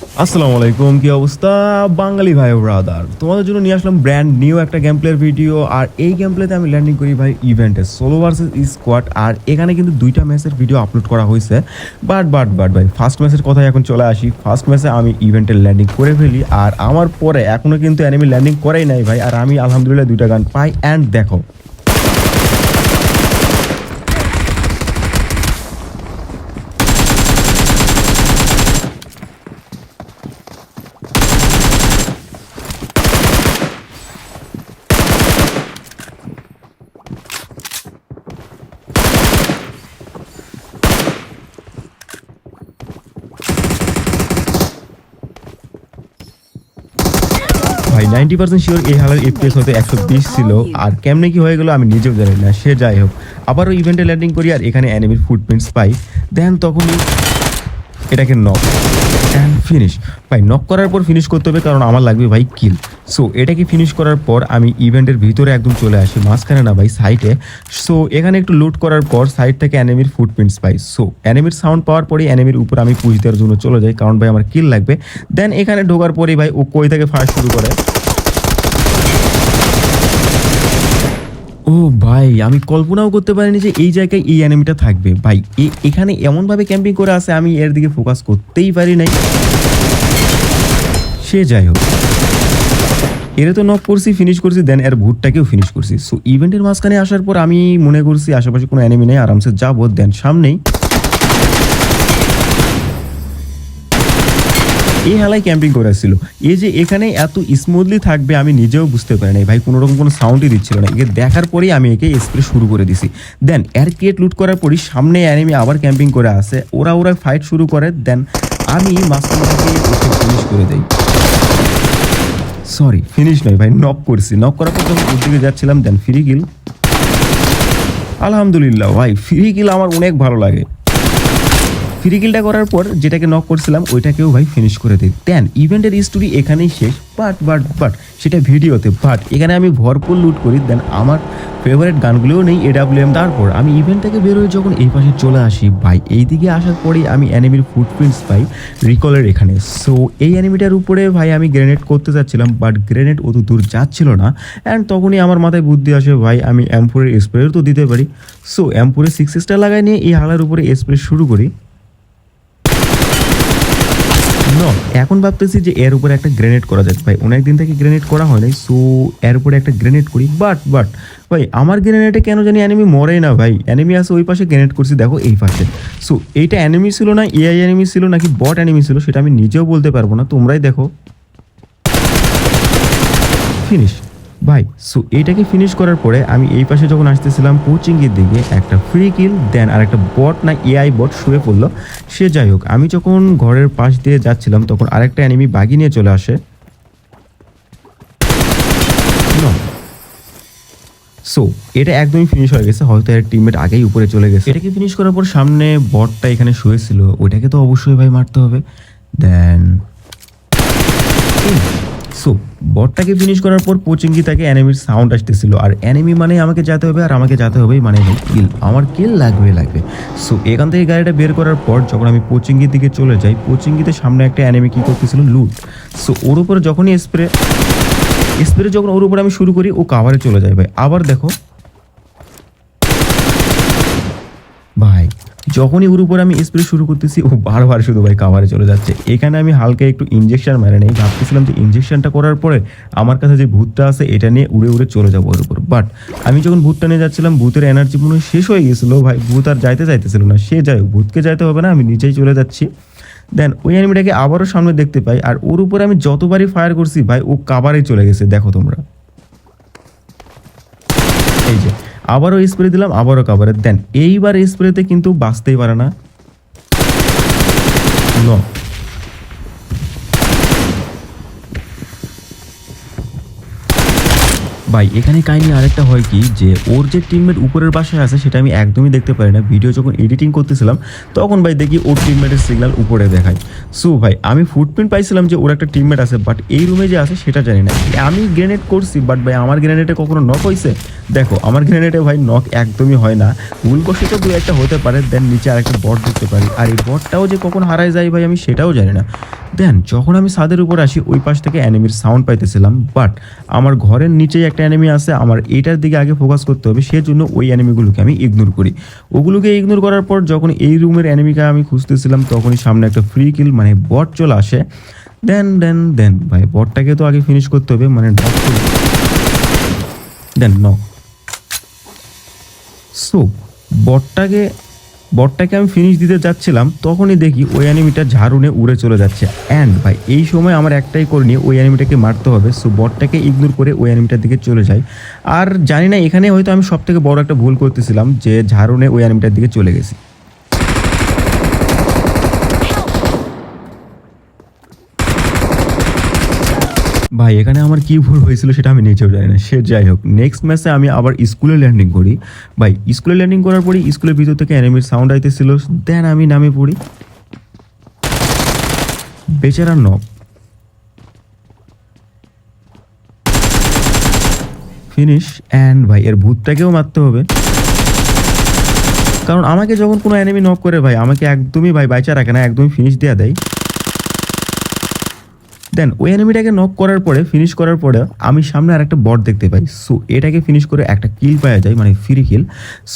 আসসালামু আলাইকুম, কি অবস্থা? বাঙালি ভাই ব্রাদার তোমাদের জন্য নিয়ে আসলাম ব্র্যান্ড নিউ একটা গেম প্লের ভিডিও আর এই গেম প্লেতে আমি ল্যান্ডিং করি ভাই ইভেন্টে সোলো ভার্সেস স্কোয়াড আর এখানে কিন্তু দুইটা ম্যাচের ভিডিও আপলোড করা হয়েছে। বাট বাট বাট ভাই ফার্স্ট ম্যাচের কথায় এখন চলে আসি। ফার্স্ট ম্যাচে আমি ইভেন্টের ল্যান্ডিং করে ফেলি, আর আমার পরে এখনও কিন্তু অ্যানিমি ল্যান্ডিং করাই নাই ভাই, আর আমি আলহামদুলিল্লাহ দুইটা গান পাই। অ্যান্ড দেখো ভাই নাইনটি পার্সেন্ট শিওর এই হালার এফপিএস হতে একশো বিশ ছিল। আর কেমনে কি হয়ে গেলো আমি নিজেও জানি না, সে যাই হোক। আবারও ইভেন্টে ল্যান্ডিং করি আর এখানে অ্যানিমির ফুটপ্রিন্টস পাই। দেন তখনই এটাকে নক অ্যান্ড ফিনিশ ভাই নক করার পর ফিনিশ করতে হবে কারণ আমার লাগবে ভাই কিল সো এটাকে ফিনিশ করার পর আমি ইভেন্টের ভিতরে একদম চলে আসি, মাঝখানে না ভাই সাইটে সো এখানে একটু লুট করার পর সাইড থেকে অ্যানিমির ফুটপ্রিন্টস পাই। সো অ্যানিমির সাউন্ড পাওয়ার পরেই অ্যানিমির উপর আমি পুষ দেওয়ার জন্য চলে যাই, কারণ ভাই আমার কিল লাগবে। দেন এখানে ঢোকার পরেই ভাই, ও কই থেকে ফার্স্ট শুরু করে? ও ভাই, আমি কল্পনাও করতে পারিনি যে এই জায়গায় এই অ্যানিমিটা থাকবে। ভাই এখানে এমনভাবে ক্যাম্পিং করে আছে, আমি এর দিকে ফোকাস করতেই পারি নাই। সে যাই হোক। এরে তো নক করছি ফিনিশ করছি দেন এর ভুটটাকেও ফিনিশ করছি। সো ইভেন্টের মাঝখানে আসার পর আমি মনে করছি আশেপাশে কোনো অ্যানিমি নেই, আরামসে যাব দেন সামনেই এই হালায় ক্যাম্পিং করে আসছিল এই যে এখানে এত স্মুথলি থাকবে, আমি নিজেও বুঝতে পারি নাই। ভাই কোনো রকম কোনো সাউন্ডই দিচ্ছিল না। একে দেখার পরেই আমি একে স্প্রে শুরু করে দিছি। দেন এর কেট লুট করার পরই সামনে অ্যানিমি আবার ক্যাম্পিং করে আসে। ওরা ওরা ফাইট শুরু করে দেন আমি মাঝখানে ফিনিশ করে দেই। সরি ফিনিশ নয় ভাই নক করছি। নক করার পর যখন দিকে যাচ্ছিলাম দেন ফ্রি কিল আলহামদুলিল্লাহ ভাই ফ্রি কিল আমার অনেক ভালো লাগে। ফ্রি কিলটা করার পর যেটাকে নক করছিলাম, ওইটাকেও ভাই ফিনিশ করে দিই। দেন ইভেন্টের স্টোরি এখানেই শেষ বাট বাট বাট সেটা ভিডিওতে বাট এখানে আমি ভরপুর লুট করি দেন আমার ফেভারিট গানগুলোও নেই এডাব্লিউএম তারপর আমি ইভেন্ট থেকে বেরোয় যখন এই পাশে চলে আসি, ভাই এই দিকে আসার পরেই আমি অ্যানিমির ফুটপ্রিন্টস পাই রিকলের এখানে। সো এই অ্যানিমিটার উপরে ভাই আমি গ্রেনেড করতে যাচ্ছিলাম বাট গ্রেনেড অত দূর যাচ্ছিল না। অ্যান্ড তখনই আমার মাথায় বুদ্ধি আসে, ভাই, আমি অ্যাম্পুরের স্প্রেও তো দিতে পারি। সো অ্যাম্পুরে সিক্স স্টার লাগাই নিয়ে এই হালার উপরে স্প্রে শুরু করি। এখন ভাবতেছি যে এর উপরে একটা গ্রেনেড করা যায় ভাই, অনেক দিন থেকে গ্রেনেড করা হয় নাই সো এর উপরে একটা গ্রেনেড করি। বাট বাট ভাই, আমার গ্রেনেডে কেন জানি অ্যানিমি মরে না, ভাই। অ্যানিমি আছে ওই পাশে গ্রেনেড করছি, দেখো এই পাশে। সো এইটা অ্যানিমি ছিল না এআই অ্যানিমি ছিল নাকি বট অ্যানিমি ছিল, সেটা আমি নিজেও বলতে পারব না, তোমরাই দেখো। ফিনিশ ভাই সো এইটাকে ফিনিশ করার পরে আমি এই পাশে যখন আসতেছিলাম কোচিংয়ের দিকে একটা ফ্রি কিল দেন আর একটা বট না এআই বট শুয়ে পড়ল। সে যাই হোক, আমি যখন ঘরের পাশ দিয়ে যাচ্ছিলাম, তখন আরেকটা অ্যানিমি বাগি নিয়ে চলে আসে। সো এটা একদমই ফিনিশ হয়ে গেছে, হয়তো এর টিমমেট আগেই উপরে চলে গেছে। এটাকে ফিনিশ করার পর সামনে বটটা এখানে শুয়েছিল ওইটাকে তো অবশ্যই ভাই মারতে হবে। দেন সো বটটাকে ফিনিশ করার পর পোচিঙ্গি তাকে অ্যানিমির সাউন্ড আসতেছিল? আর অ্যানিমি মানে আমাকে যেতে হবে আর আমাকে যেতে হবে মানে কিল আমার কিল লাগবে লাগবে। সো এখান থেকে গাড়িটা বের করার পর যখন আমি পোচিঙ্গির দিকে চলে যাই পোচিঙ্গিতে সামনে একটা অ্যানিমি কি করতেছিল? লুট সো ওর উপরে যখনই স্প্রে স্প্রে যখন ওর উপরে আমি শুরু করি, ও কাভারে চলে যায় ভাই। আবার দেখো। ভাই যখনই ওর উপর আমি স্প্রে শুরু করতেছি, ও বারবার শুধু ভাই কাভারে চলে যাচ্ছে। এখানে আমি হালকা একটু ইঞ্জেকশন মেরে নেই। ভাবতেছিলাম যে ইঞ্জেকশনটা করার পরে আমার কাছে যে ভূতটা আছে, এটা নিয়ে উড়ে উড়ে চলে যাব ওর উপর। বাট আমি যখন ভূতটা নিয়ে যাচ্ছিলাম, ভূতের এনার্জি মনে শেষ হয়ে গেছিল। ভাই, ভূত আর যাইতে চাইতেছিল না। সে যাই ভূতকে যাইতে হবে না, আমি নিজেই চলে যাচ্ছি। দেন ওই অ্যানিমিটাকে আবারও সামনে দেখতে পাই, আর ওর উপরে আমি যতবারই ফায়ার করছি, ভাই, ও কাবারে চলে গেছে। দেখো তোমরা। এই যে। আবারও স্প্রে দিলাম, আবারও কাভারে দেন, এইবার স্প্রেতে কিন্তু বাঁচতেই পারে না। ন ভাই, এখানে কাহিনি আরেকটা হয় কি, যে ওর যে টিমমেট উপরের বাসায় আছে, সেটা আমি একদমই দেখতে পারি না। ভিডিও যখন এডিটিং করতেছিলাম, তখন ভাই দেখি ওর টিমমেটের সিগন্যাল উপরে দেখায়। সো ভাই, আমি ফুটপ্রিন্ট পাইছিলাম যে ওর একটা টিমমেট আছে বাট এই রুমে যে আছে, সেটা জানি না। আমি গ্রেনেড করছি বাট ভাই, আমার গ্রেনেডে কখনো নক হয়েছে দেখো, আমার গ্রেনেডে ভাই নক একদমই হয় না। ভুলবশত দু একটা হতে পারে দেন নিচে আরেকটা বট দেখতে পারি। আর এই বটটাও যে কখন হারায় যায় ভাই, আমি সেটাও জানি না। দেন যখন আমি ছাদের উপর আসি, ওই পাশ থেকে অ্যানিমির সাউন্ড পাইতেছিলাম। বাট আমার ঘরের নিচেই একটা অ্যানিমি আছে, আমার এইটার দিকে আগে ফোকাস করতে হবে, সেজন্য ওই অ্যানিমিগুলোকে আমি ইগনোর করি। ওগুলোকে ইগনোর করার পর যখন এই রুমের অ্যানিমিকে আমি খুঁজতেছিলাম, তখনই সামনে একটা ফ্রি কিল মানে বট চলে আসে। দেন দেন দেন ভাই বটটাকে তো আগে ফিনিশ করতে হবে মানে ডট দেন ন সো বটটাকে বটটাকে আমি ফিনিশ দিতে যাচ্ছিলাম, তখনই দেখি ওই অ্যানিমিটা ঝাড়ুনে উড়ে চলে যাচ্ছে। অ্যান্ড ভাই, এই সময় আমার একটাই করে নিয়ে ওই অ্যানিমিটাকে মারতে হবে। সো বটটাকে ইগনোর করে ওই অ্যানিমিটার দিকে চলে যাই। আর জানি না, এখানে হয়তো আমি সব থেকে বড় একটা ভুল করতেছিলাম যে ঝাড়ুনে ওই অ্যানিমিটার দিকে চলে গেছি। ভাই, এখানে আমার কি ভুল হয়েছিল সেটা আমি নিজেও জানি না। সে যাই হোক নেক্সট ম্যাচে আমি আবার স্কুলে ল্যান্ডিং করি। ভাই স্কুলে ল্যান্ডিং করার পরই স্কুলের ভিতর থেকে অ্যানিমির সাউন্ড আইতেছিল দেন আমি নামে পড়ি। বেচারা নব ফিনিশ অ্যান্ড ভাই, এর ভূতটাকেও মারতে হবে। কারণ আমাকে যখন কোনো অ্যানিমি নক করে, ভাই, আমাকে একদমই, ভাই বাইচা রাখে না, একদমই ফিনিশ দেওয়া দেয়। দেন ওই এনিমিটাকে নক করার পরে ফিনিশ করার পরে আমি সামনে আর একটা বট দেখতে পাই। সো এটাকে ফিনিশ করে একটা কিল পাওয়া যায় মানে ফ্রি কিল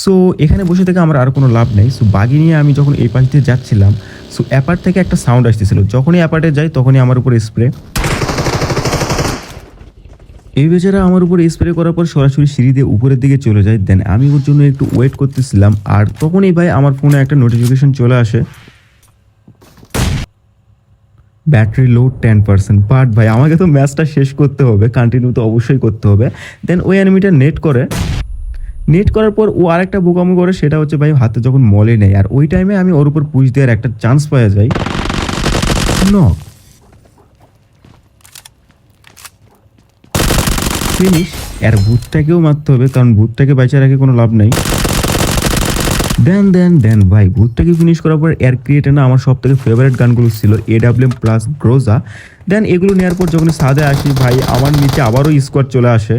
সো এখানে বসে থেকে আমার আর কোনো লাভ নেই। সো বাগি নিয়ে আমি যখন এই পাশ দিয়ে যাচ্ছিলাম সো অ্যাপার্ট থেকে একটা সাউন্ড আসতেছিল। যখনই অ্যাপার্টে যাই, তখনই আমার উপর স্প্রে এই বেচারা আমার উপর স্প্রে করার পর সরাসরি সিঁড়ি দিয়ে উপরের দিকে চলে যায়। দেন আমি ওর জন্য একটু ওয়েট করতেছিলাম। আর তখনই ভাই, আমার ফোনে একটা নোটিফিকেশন চলে আসে। Battery load ten percent. But ভাই, আমাকে তো ম্যাচটা শেষ করতে হবে কন্টিনিউ তো অবশ্যই করতে হবে। দেন ওই অ্যানিমিটা নেট করে। নেট করার পর ও আরেকটা বোকামো করে, সেটা হচ্ছে ভাই, হাতে যখন মলে নেয় আর ওই টাইমে আমি ওর উপর পুশ দেওয়ার একটা চান্স পাওয়া যায়। নক ফিনিশ আর ভূতটাকেও মারতে হবে, কারণ ভূতটাকে বেঁচে রাখে কোনো লাভ নেই। দেন দেন দেন ভাই, ভূতটাকে ফিনিশ করার পর এয়ার ক্রিয়েটার না আমার সব থেকে ফেভারিট গানগুলো ছিল এ ডাব্লিউএম প্লাস গ্রোজা দেন এগুলো নেওয়ার পর যখন সাদে আসি, ভাই, আমার নিচে আবারও স্কোয়াড চলে আসে।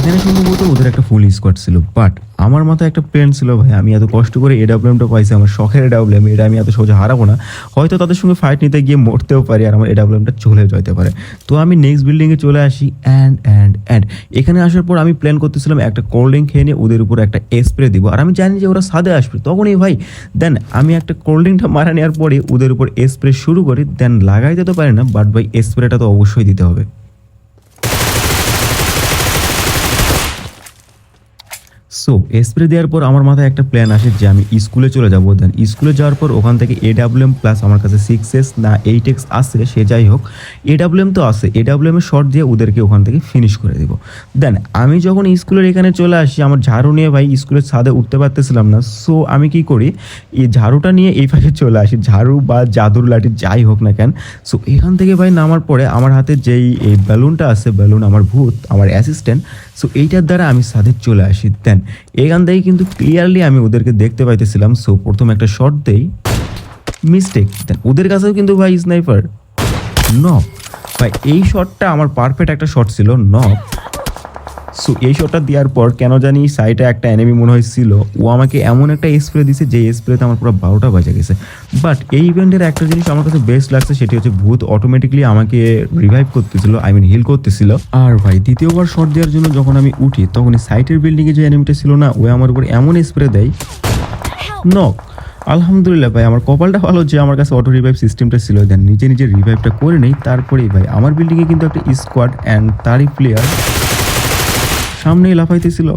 এখানে সম্ভবত ওদের একটা ফুল স্কোয়াড ছিল বাট আমার মাথায় একটা প্ল্যান ছিল, ভাই, আমি এত কষ্ট করে এডাব্লিউএমটা পাইছি, আমার শখের এডাব্লিউএম এটা আমি এত সোজা হারাবো না। হয়তো তাদের সঙ্গে ফাইট নিতে গিয়ে মরতেও পারি আর আমার এডাব্লিউএমটা চলে যেতে পারে। তো আমি নেক্সট বিল্ডিংয়ে চলে আসি অ্যান্ড অ্যান্ড অ্যান্ড এখানে আসার পর আমি প্ল্যান করতেছিলাম একটা কোল্ড ড্রিঙ্ক খেয়ে নিয়ে ওদের উপর একটা স্প্রে দিব। আর আমি জানি যে ওরা সাদে আসবে, তখনই ভাই দেন আমি একটা কোল্ড ড্রিঙ্কটা মারা নেওয়ার পরে ওদের উপর স্প্রে শুরু করি দেন লাগাইতে তো পারি না বাট ভাই স্প্রেটা তো অবশ্যই দিতে হবে। সো স্প্রে দেওয়ার পর আমার মাথায় একটা প্ল্যান আসে যে আমি স্কুলে চলে যাব। দেন স্কুলে যাওয়ার পর ওখান থেকে এ ডাব্লিউএম প্লাস আমার কাছে সিক্স এস না এইট এক্স আসে সে যাই হোক এ ডাব্লিউএম তো আসে এ ডাব্লিউএম এর শর্ট দিয়ে ওদেরকে ওখান থেকে ফিনিশ করে দেবো। দেন আমি যখন স্কুলের এখানে চলে আসি, আমার ঝাড়ু নিয়ে ভাই স্কুলের ছাদে উঠতে পারতেছিলাম না। সো আমি কি করি, এই ঝাড়ুটা নিয়ে এই পাশে চলে আসি, ঝাড়ু বা জাদুর লাঠি যাই হোক না কেন। সো এখান থেকে ভাই নামার পরে আমার হাতে যেই এই বেলুনটা আছে বেলুন আমার ভূত, আমার অ্যাসিস্ট্যান্ট সো এইটার দ্বারা আমি সাথে চলে আসি। দেন এখান থেকে কিন্তু ক্লিয়ারলি আমি ওদেরকে দেখতে পাইতেছিলাম। সো প্রথম একটা শট দেই। মিস্টেক ওদের কাছেও কিন্তু ভাই স্নাইপার ন ভাই, এই শটটা আমার পারফেক্ট একটা শট ছিল ন সো এই শটটা দেওয়ার পর কেন জানি সাইডে একটা এনিমি মনে হয়েছিল। ও আমাকে এমন একটা স্প্রে দিছে যে স্প্রেতে আমার পুরো বারোটা বাজে গেছে। বাট এই ইভেন্টের একটা জিনিস আমার কাছে বেস্ট লাগছে, সেটি হচ্ছে ভূত অটোমেটিকলি আমাকে রিভাইভ করতেছিল আই মিন হিল করতেছিল। আর ভাই, দ্বিতীয়বার শট দেওয়ার জন্য যখন আমি উঠি, তখন সাইটের বিল্ডিংয়ে যে এনিমিটা ছিল না, ও আমার উপর এমন স্প্রে দেয় নক আলহামদুলিল্লাহ ভাই, আমার কপালটা ভালো যে আমার কাছে অটো রিভাইভ সিস্টেমটা ছিল। দেন নিজে নিজে রিভাইভটা করে নেই, তারপরেই ভাই, আমার বিল্ডিংয়ে কিন্তু একটা স্কোয়াড অ্যান্ড তারই প্লেয়ার সামনেই লাফাইতেছিল।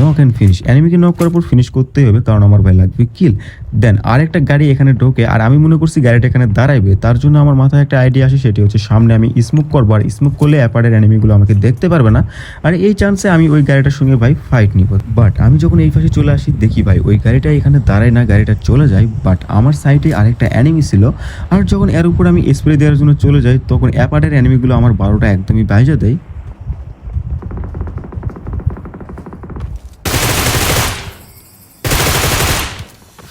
নক অ্যান্ড ফিনিশ অ্যানিমিকে নক করার পর ফিনিশ করতেই হবে, কারণ আমার ভাই লাগবে কিল দেন আরেকটা গাড়ি এখানে ঢোকে, আর আমি মনে করছি গাড়িটা এখানে দাঁড়াইবে, তার জন্য আমার মাথায় একটা আইডিয়া আসে, সেটি হচ্ছে সামনে আমি স্মোক করব, আর স্মোক করলে অ্যাপারের অ্যানিমিগুলো আমাকে দেখতে পারবে না। আর এই চান্সে আমি ওই গাড়িটার সঙ্গে ভাই ফাইট নিব। বাট আমি যখন এই পাশে চলে আসি, দেখি ভাই ওই গাড়িটা এখানে দাঁড়ায় না, গাড়িটা চলে যায়। বাট আমার সাইডে আরেকটা অ্যানিমি ছিল। আর যখন এর উপর আমি স্প্রে দেওয়ার জন্য চলে যাই, তখন অ্যাপারের অ্যানিমিগুলো আমার বারোটা একদমই বাইজা দেয়।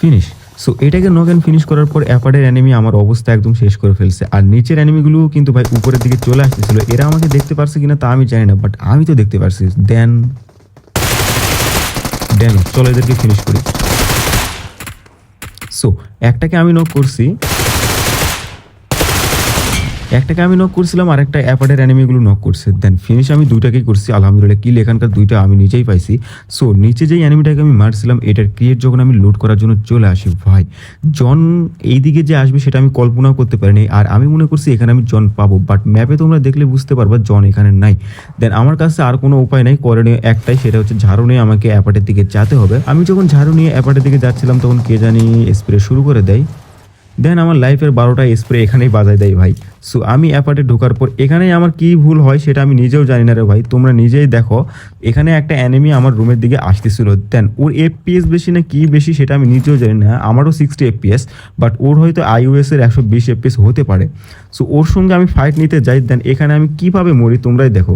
ফিনিশ সো এটাকে নক অ্যান্ড ফিনিশ করার পর অ্যাপারের অ্যানিমি আমার অবস্থা একদম শেষ করে ফেলছে। আর নিচের অ্যানিমিগুলোও কিন্তু ভাই উপরের দিকে চলে আসতেছিল। এরা আমাকে দেখতে পারছে কিনা তা আমি জানি না বাট আমি তো দেখতে পারছি। দেন দেন চলো এদেরকে ফিনিশ করি। সো একটাকে আমি নক করছি। একটাকে আমি নক করছিলাম আর একটা অ্যাপার্টের অ্যানিমিগুলো নক করছে। দেন ফিনিশ আমি দুইটাকেই করছি, আলহামদুলিল্লাহ। কিল এখানকার দুইটা আমি নিজেই পাইছি। সো নিচে যেই অ্যানিমিটাকে আমি মারছিলাম, এটার ক্রিয়েট যখন আমি লোড করার জন্য চলে আসি, ভাই জন এই দিকে যে আসবে সেটা আমি কল্পনাও করতে পারিনি। আর আমি মনে করছি এখানে আমি জন পাবো বাট ম্যাপে তোমরা দেখলে বুঝতে পারবা জন এখানে নাই। দেন আমার কাছে আর কোনো উপায় নাই করণীয় একটাই, সেটা হচ্ছে ঝাড়ু নিয়ে আমাকে অ্যাপার্টের দিকে যেতে হবে। আমি যখন ঝাড়ু নিয়ে অ্যাপার্টের দিকে যাচ্ছিলাম, তখন কে জানি স্প্রে শুরু করে দেয়। দেন আমার লাইফের বারোটা স্প্রে এখানেই বাজায় দেয় ভাই। সো আমি অ্যাপার্টে ঢোকার পর, এখানেই আমার কি ভুল হয় সেটা আমি নিজেও জানি না রে ভাই। তোমরা নিজেই দেখো, এখানে একটা অ্যানিমি আমার রুমের দিকে আসতেছিল। দেন ওর এফপিএস বেশি না কি বেশি সেটা আমি নিজেও জানি না। আমারও সিক্সটি এফপিএস বাট ওর হয়তো আইওএস এর একশো বিশ এফপিএস হতে পারে। সো ওর সঙ্গে আমি ফাইট নিতে যাই। দেন এখানে আমি কীভাবে মরি তোমরাই দেখো।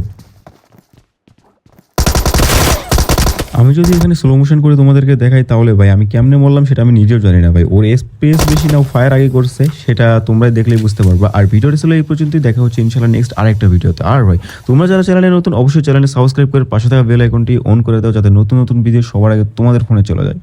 আমি যদি এখানে স্লো মোশন করে তোমাদেরকে দেখাই তাহলে ভাই, আমি কেমনে বললাম সেটা আমি নিজেও জানি না ভাই। ওর স্পেস বেশি না ফায়ার আগে করছে, সেটা তোমরাই দেখলেই বুঝতে পারবা। আর ভিডিওটা ছিল এই পর্যন্তই, দেখা হচ্ছে ইনশাল্লাহ নেক্সট আরেকটা ভিডিওতে আর ভাই, তোমরা যারা চ্যানেলে নতুন, অবশ্যই চ্যানেলে সাবস্ক্রাইব করে পাশে থাকা বেল আইকনটি অন করে দাও, যাতে নতুন নতুন ভিডিও সবার আগে তোমাদের ফোনে চলে যায়।